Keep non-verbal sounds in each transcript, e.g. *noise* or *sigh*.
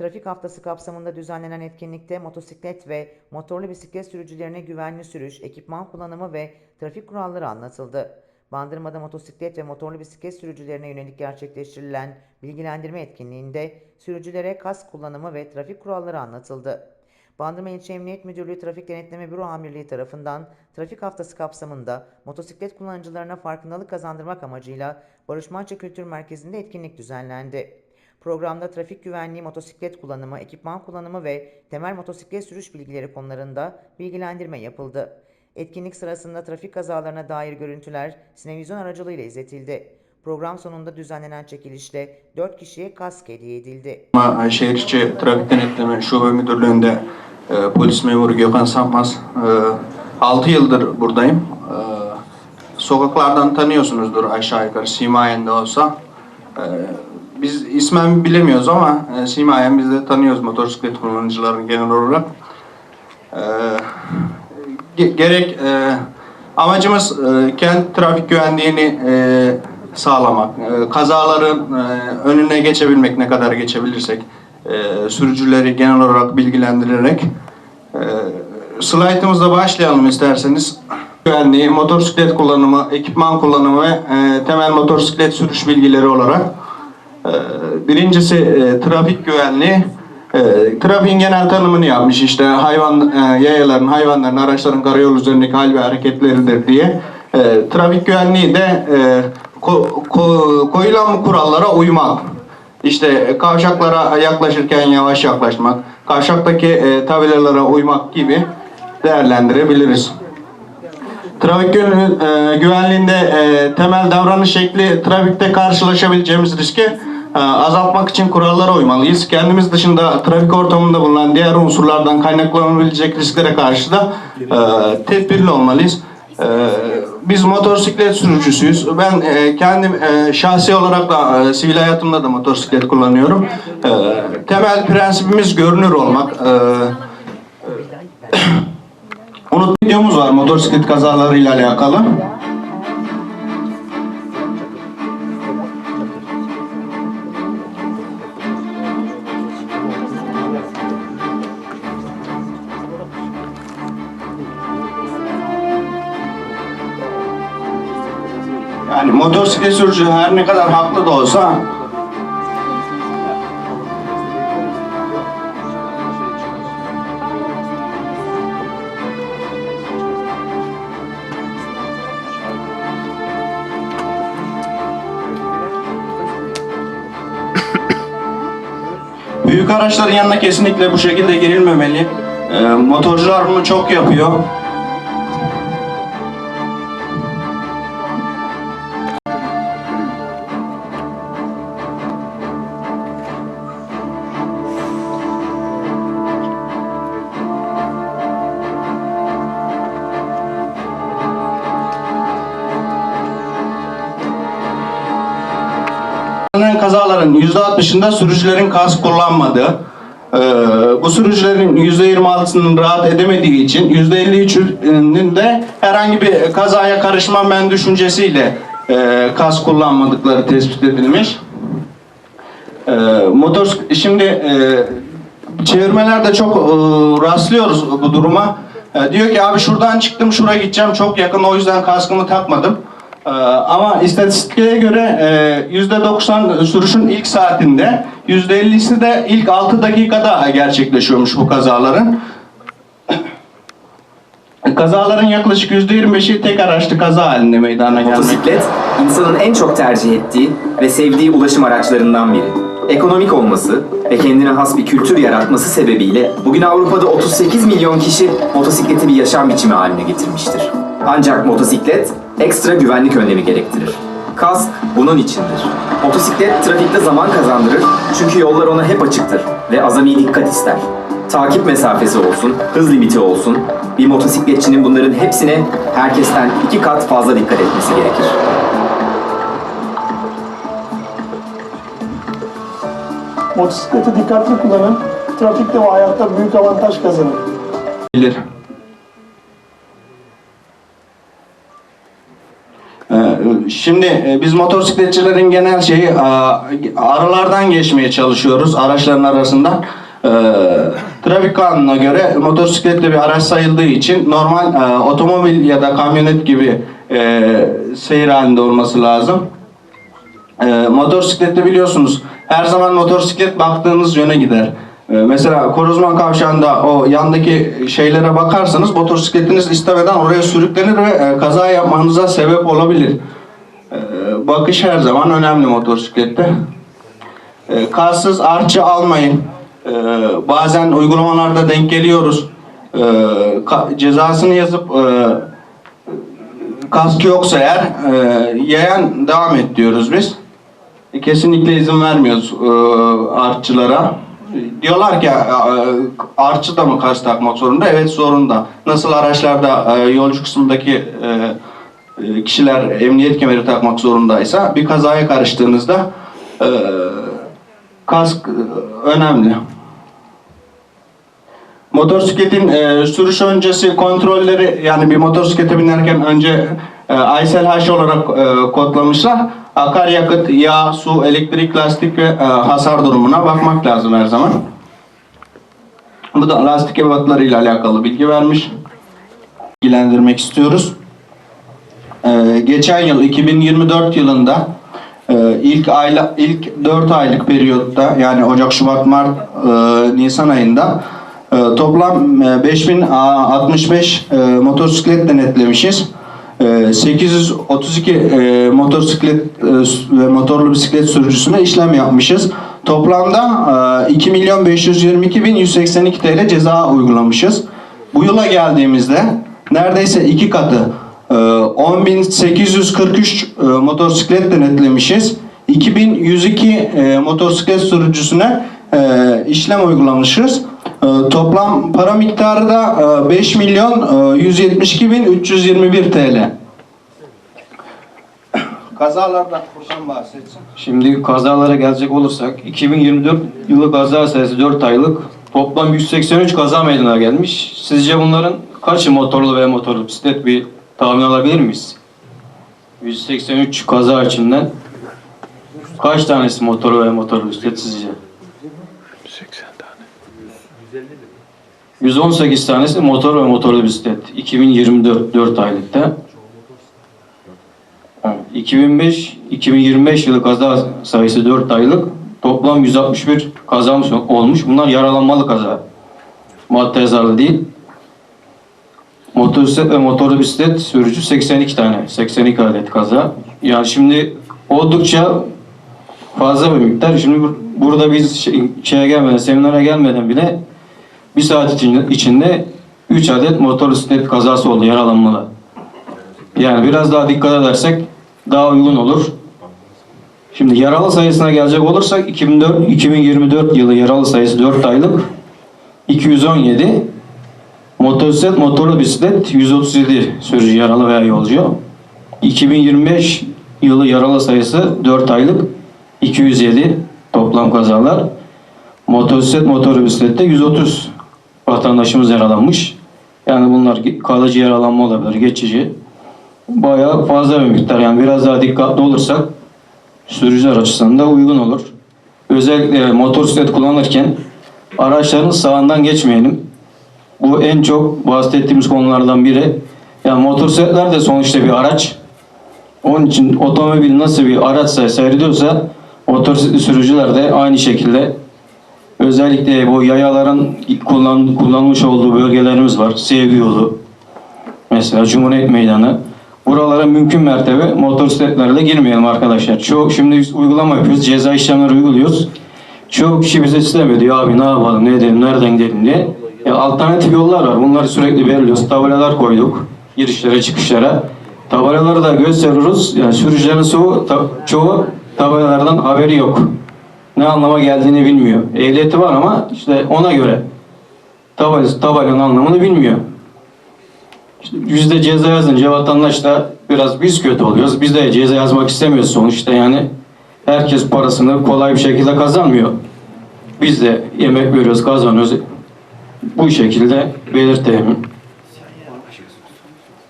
Trafik haftası kapsamında düzenlenen etkinlikte motosiklet ve motorlu bisiklet sürücülerine güvenli sürüş, ekipman kullanımı ve trafik kuralları anlatıldı. Bandırma'da motosiklet ve motorlu bisiklet sürücülerine yönelik gerçekleştirilen bilgilendirme etkinliğinde sürücülere kask kullanımı ve trafik kuralları anlatıldı. Bandırma İlçe Emniyet Müdürlüğü Trafik Denetleme Büro Amirliği tarafından trafik haftası kapsamında motosiklet kullanıcılarına farkındalık kazandırmak amacıyla Barış Manço Kültür Merkezi'nde etkinlik düzenlendi. Programda trafik güvenliği, motosiklet kullanımı, ekipman kullanımı ve temel motosiklet sürüş bilgileri konularında bilgilendirme yapıldı. Etkinlik sırasında trafik kazalarına dair görüntüler sinevizyon aracılığıyla izletildi. Program sonunda düzenlenen çekilişle 4 kişiye kask hediye edildi. Şehir içi Trafik Denetleme Şube Müdürlüğü'nde e, polis memuru Gökhan Sanmaz. E, 6 yıldır buradayım. E, sokaklardan tanıyorsunuzdur aşağı yukarı simayen de olsa. E, biz ismen bilemiyoruz ama e, simayen biz de tanıyoruz motosiklet kullanıcılarını genel olarak. E, ge- gerek e, amacımız e, kent trafik güvenliğini e, sağlamak, e, kazaların e, önüne geçebilmek ne kadar geçebilirsek, e, sürücüleri genel olarak bilgilendirerek e, slaytımızla başlayalım isterseniz. Güvenliği, motosiklet kullanımı, ekipman kullanımı ve e, temel motosiklet sürüş bilgileri olarak Birincisi e, trafik güvenliği. E, trafiğin genel tanımını yapmış işte hayvan e, yayaların, hayvanların, araçların karayol üzerindeki hal ve hareketleridir diye. E, trafik güvenliği de e, ko- ko- koyulan kurallara uymak. İşte kavşaklara yaklaşırken yavaş yaklaşmak, kavşaktaki e, tabelalara uymak gibi değerlendirebiliriz. Trafik gü- güvenliğinde temel davranış şekli trafikte karşılaşabileceğimiz riski azaltmak için kurallara uymalıyız. Kendimiz dışında trafik ortamında bulunan diğer unsurlardan kaynaklanabilecek risklere karşı da e, tedbirli olmalıyız. E, biz motosiklet sürücüsüyüz. Ben e, kendim e, şahsi olarak da e, sivil hayatımda da motosiklet kullanıyorum. E, temel prensibimiz görünür olmak. E, *coughs* Unut videomuz var motosiklet kazalarıyla alakalı. Motosiklet sürücü her ne kadar haklı da olsa Büyük araçların yanına kesinlikle bu şekilde girilmemeli. Ee, motorcular bunu çok yapıyor. %60'ında sürücülerin kask kullanmadığı, ee, bu sürücülerin %26'sının rahat edemediği için %53'ünün de herhangi bir kazaya karışmam ben düşüncesiyle e, kask kullanmadıkları tespit edilmiş. Ee, motor şimdi e, çevirmelerde çok e, rastlıyoruz bu duruma. E, diyor ki abi şuradan çıktım şuraya gideceğim çok yakın o yüzden kaskımı takmadım. Ee, ama istatistiğe göre e, %90 sürüşün ilk saatinde, %50'si de ilk 6 dakikada gerçekleşiyormuş bu kazaların. *coughs* Kazaların yaklaşık %25'i tek araçlı kaza halinde meydana gelmekte. Motosiklet, insanın en çok tercih ettiği ve sevdiği ulaşım araçlarından biri. Ekonomik olması ve kendine has bir kültür yaratması sebebiyle bugün Avrupa'da 38 milyon kişi motosikleti bir yaşam biçimi haline getirmiştir. Ancak motosiklet ekstra güvenlik önlemi gerektirir. Kask bunun içindir. Motosiklet trafikte zaman kazandırır çünkü yollar ona hep açıktır ve azami dikkat ister. Takip mesafesi olsun, hız limiti olsun, bir motosikletçinin bunların hepsine herkesten iki kat fazla dikkat etmesi gerekir. Motosikleti dikkatli kullanın. Trafikte ve hayatta büyük avantaj kazanın. bilir. Ee, Şimdi e, biz motosikletçilerin genel şeyi aralardan geçmeye çalışıyoruz araçların arasından. E, trafik kanununa göre motosiklet de bir araç sayıldığı için normal e, otomobil ya da kamyonet gibi e, seyir halinde olması lazım. E, biliyorsunuz her zaman motosiklet baktığınız yöne gider. E, mesela Korozman Kavşağı'nda o yandaki şeylere bakarsanız motosikletiniz istemeden oraya sürüklenir ve e, kaza yapmanıza sebep olabilir. E, bakış her zaman önemli motosiklette. E, karsız artçı almayın. Bazen uygulamalarda denk geliyoruz. Cezasını yazıp e, kaskı yoksa eğer e, yayan devam et diyoruz biz. Kesinlikle izin vermiyoruz artçılara. Diyorlar ki artçı da mı kask takmak zorunda? Evet zorunda. Nasıl araçlarda yolcu kısmındaki kişiler emniyet kemeri takmak zorundaysa bir kazaya karıştığınızda kask önemli. Motosikletin e, sürüş öncesi kontrolleri yani bir motosiklete binerken önce e, ISLH olarak e, kodlamışlar. Akaryakıt, yağ, su, elektrik, lastik ve e, hasar durumuna bakmak lazım her zaman. Bu da lastik ebatları ile alakalı bilgi vermiş. İlgilendirmek istiyoruz. E, geçen yıl 2024 yılında e, ilk ayla ilk 4 aylık periyotta yani Ocak, Şubat, Mart, e, Nisan ayında e, toplam e, 5065 e, motosiklet denetlemişiz. E, 832 e, motosiklet e, ve motorlu bisiklet sürücüsüne işlem yapmışız. Toplamda e, 2 milyon 522 bin 182 TL ceza uygulamışız. Bu yıla geldiğimizde neredeyse iki katı e, 10.843 e, motosiklet denetlemişiz. 2102 e, motosiklet sürücüsüne e, işlem uygulamışız. E, toplam para miktarı da e, 5 milyon e, 172 bin 321 TL. Kazalardan Furkan bahsetsin. Şimdi kazalara gelecek olursak 2024 yılı kaza sayısı 4 aylık toplam 183 kaza meydana gelmiş. Sizce bunların kaçı motorlu veya motorlu bisiklet bir tahmin alabilir miyiz? 183 kaza içinden kaç tanesi motorlu veya motorlu bisiklet sizce? 118 tanesi motor ve motorlu bisiklet 2024 4 aylıkta. 2005 2025 yılı kaza sayısı 4 aylık toplam 161 kazamız olmuş. Bunlar yaralanmalı kaza. Madde zararlı değil. Motosiklet ve motorlu bisiklet sürücü 82 tane. 82 adet kaza. Yani şimdi oldukça fazla bir miktar. Şimdi bur- burada biz şey- şeye gelmeden, seminere gelmeden bile bir saat için- içinde 3 adet motosiklet kazası oldu yaralanmalı. Yani biraz daha dikkat edersek daha uygun olur. Şimdi yaralı sayısına gelecek olursak 2004, 2024 yılı yaralı sayısı 4 aylık 217 motosiklet motorlu bisiklet 137 sürücü yaralı veya yolcu 2025 yılı yaralı sayısı 4 aylık 207 toplam kazalar motosiklet motorlu bisiklette 130 vatandaşımız yaralanmış yani bunlar kalıcı yaralanma olabilir geçici bayağı fazla bir miktar. Yani biraz daha dikkatli olursak sürücüler açısından da uygun olur. Özellikle motosiklet kullanırken araçların sağından geçmeyelim. Bu en çok bahsettiğimiz konulardan biri. Yani motosikletler de sonuçta bir araç. Onun için otomobil nasıl bir araçsa seyrediyorsa motosikletli sürücüler de aynı şekilde özellikle bu yayaların kullan, kullanmış olduğu bölgelerimiz var. Sevgi yolu, mesela Cumhuriyet Meydanı. Buralara mümkün mertebe motosikletlerle girmeyelim arkadaşlar. Çok şimdi biz uygulama yapıyoruz, ceza işlemleri uyguluyoruz. Çoğu kişi bize sistem ediyor abi ne yapalım, ne edelim, nereden gidelim diye. Ya alternatif yollar var. Bunları sürekli belirliyoruz. Tabelalar koyduk girişlere, çıkışlara. Tabelaları da gösteriyoruz. Yani sürücülerin çoğu, ta- çoğu tabelalardan haberi yok. Ne anlama geldiğini bilmiyor. Ehliyeti var ama işte ona göre tabelası, tabelanın anlamını bilmiyor. İşte yüzde ceza yazınca vatandaş da biraz biz kötü oluyoruz. Biz de ceza yazmak istemiyoruz sonuçta yani. Herkes parasını kolay bir şekilde kazanmıyor. Biz de yemek veriyoruz, kazanıyoruz. Bu şekilde belirteyim.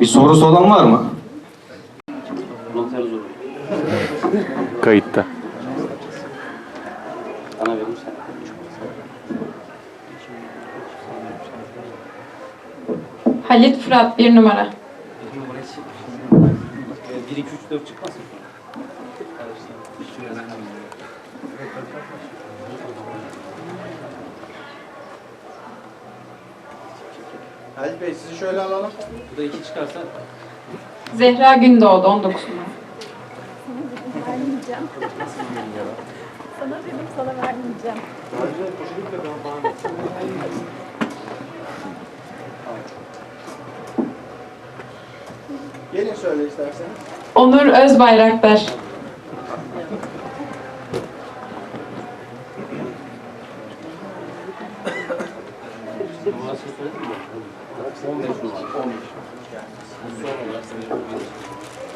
Bir sorusu olan var mı? Kayıtta. Halit Fırat bir numara. Halit Bey sizi şöyle alalım. Zehra Gündoğdu 19 numara. vermeyeceğim. sana dedim sana vermeyeceğim. Gelin söyle isterseniz. Onur Özbayraktar.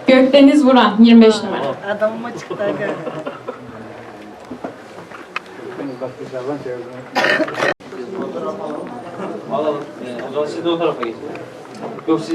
Gökdeniz Vuran 25 numara. Adamıma çıktı aga. Alalım. o zaman siz de o tarafa geçin. Yok siz